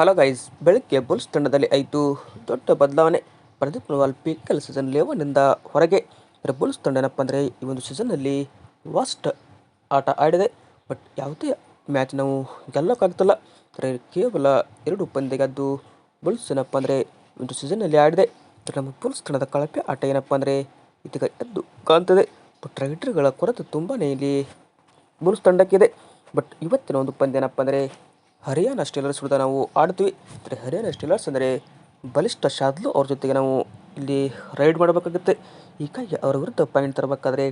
Hello guys, ಬೆಳಗ್ಗೆ Bulls ತಂಡದಲ್ಲಿ ಆಯಿತು ದೊಡ್ಡ ಬದಲಾವಣೆ. Pradeep Narwal P KL season ಲೆವೆನ್ನಿಂದ ಹೊರಗೆ ಬುಲ್ಸ್ ತಂಡ ಏನಪ್ಪ ಅಂದರೆ, ಈ ಒಂದು ಸೀಸನ್ನಲ್ಲಿ ವಾಸ್ಟ್ ಆಟ ಆಡಿದೆ. ಬಟ್ ಯಾವುದೇ ಮ್ಯಾಚ್ ನಾವು ಗೆಲ್ಲೋಕ್ಕಾಗ್ತಿಲ್ಲ. ಅಂದರೆ ಕೇವಲ ಎರಡು ಪಂದ್ಯಗದ್ದು ಬುಲ್ಸ್ ಏನಪ್ಪ ಅಂದರೆ ಒಂದು ಸೀಸನ್ನಲ್ಲಿ ಆಡಿದೆ. ನಮ್ಮ ಬುಲ್ಸ್ ತಂಡದ ಕಳಪೆ ಆಟ ಏನಪ್ಪ ಅಂದರೆ, ಇದೀಗ ಎದ್ದು ಕಾಣ್ತದೆ. ಬಟ್ ರೈಡರ್ಗಳ ಕೊರತೆ ತುಂಬಾ ಇಲ್ಲಿ ಬುಲ್ಸ್ ತಂಡಕ್ಕಿದೆ. ಬಟ್ ಇವತ್ತಿನ ಒಂದು ಪಂದ್ಯ ಏನಪ್ಪ ಅಂದರೆ ಹರಿಯಾಣ ಸ್ಟೀಲರ್ಸ್ ವಿರುದ್ಧ ನಾವು ಆಡ್ತೀವಿ ಅಂದರೆ ಹರಿಯಾಣ ಸ್ಟೀಲರ್ಸ್ ಅಂದರೆ ಬಲಿಷ್ಠ ಶಾದ್ಲು ಅವ್ರ ಜೊತೆಗೆ ನಾವು ಇಲ್ಲಿ ರೈಡ್ ಮಾಡಬೇಕಾಗುತ್ತೆ. ಹೀಗಾಗಿ ಅವರ ವಿರುದ್ಧ ಪಾಯಿಂಟ್ ತರಬೇಕಾದ್ರೆ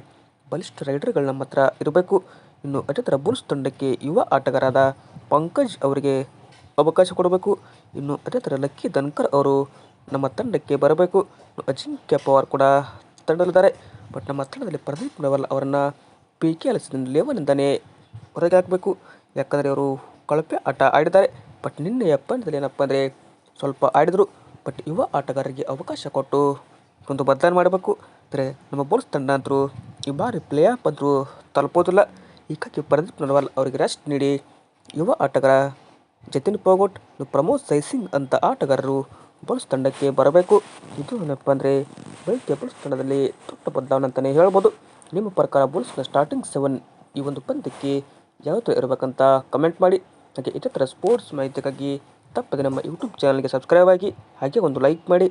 ಬಲಿಷ್ಠ ರೈಡರ್ಗಳು ನಮ್ಮ ಹತ್ರ ಇರಬೇಕು. ಇನ್ನು ಅಜತ್ರ ಬುಲ್ಸ್ ತಂಡಕ್ಕೆ ಯುವ ಆಟಗಾರಾದ ಪಂಕಜ್ ಅವರಿಗೆ ಅವಕಾಶ ಕೊಡಬೇಕು. ಇನ್ನು ಅದೇ ಲಕ್ಕಿ ಧನ್ಕರ್ ಅವರು ನಮ್ಮ ತಂಡಕ್ಕೆ ಬರಬೇಕು. ಅಜಿಂಕ್ಯ ಪವಾರ್ ಕೂಡ ತಂಡದಲ್ಲಿದ್ದಾರೆ. ಬಟ್ ನಮ್ಮ ತಂಡದಲ್ಲಿ ಪ್ರದೀಪ್ ನವಲ್ ಅವರನ್ನು ಪಿ ಕೆ ಎಲ್ ಲೆವೆನಿಂದನೇ ಹೊರಗೆ ಹಾಕಬೇಕು. ಯಾಕಂದರೆ ಅವರು ಕಳಪೆ ಆಟ ಆಡಿದ್ದಾರೆ. ಬಟ್ ನಿನ್ನೆಯ ಪಂದ್ಯದಲ್ಲಿ ಏನಪ್ಪ ಅಂದರೆ ಸ್ವಲ್ಪ ಆಡಿದರು. ಬಟ್ ಯುವ ಆಟಗಾರರಿಗೆ ಅವಕಾಶ ಕೊಟ್ಟು ಒಂದು ಬದಲಾವಣೆ ಮಾಡಬೇಕು. ಅಂದರೆ ನಮ್ಮ ಬೋಲ್ಸ್ ತಂಡ ಅಂತರೂ ಈ ಬಾರಿ ಪ್ಲೇ ಆಫ್ ತಲುಪೋದಿಲ್ಲ. ಹೀಗಾಗಿ ಪ್ರದೀಪ್ ನರ್ವಾಲ್ ಅವರಿಗೆ ರೆಸ್ಟ್ ನೀಡಿ. ಯುವ ಆಟಗಾರ ಜತಿನ್ ಪೋಗೋಟ್ ಪ್ರಮೋದ್ ಸೈ ಸೈಸಿಂಗ್ ಅಂತ ಆಟಗಾರರು ಬೋಲ್ಸ್ ತಂಡಕ್ಕೆ ಬರಬೇಕು. ಇದು ಏನಪ್ಪ ಅಂದರೆ ಬೆಳಗ್ಗೆ ಬೋಲ್ಸ್ ತಂಡದಲ್ಲಿ ದೊಡ್ಡ ಬದಲಾವಣೆ ಅಂತಲೇ ಹೇಳ್ಬೋದು. ನಿಮ್ಮ ಪ್ರಕಾರ ಬೋಲ್ಸ್ನ ಸ್ಟಾರ್ಟಿಂಗ್ ಸೆವೆನ್ ಈ ಒಂದು ಪಂದ್ಯಕ್ಕೆ ಯಾವ ಥರ ಇರಬೇಕಂತ ಕಮೆಂಟ್ ಮಾಡಿ. ಹಾಗೆ ಇದೇ ಥರ ಸ್ಪೋರ್ಟ್ಸ್ ಮಾಹಿತಿಗಾಗಿ ತಪ್ಪದೆ ನಮ್ಮ ಯೂಟ್ಯೂಬ್ ಚಾನಲ್ಗೆ ಸಬ್ಸ್ಕ್ರೈಬ್ ಆಗಿ ಹಾಗೆ ಒಂದು ಲೈಕ್ ಮಾಡಿ.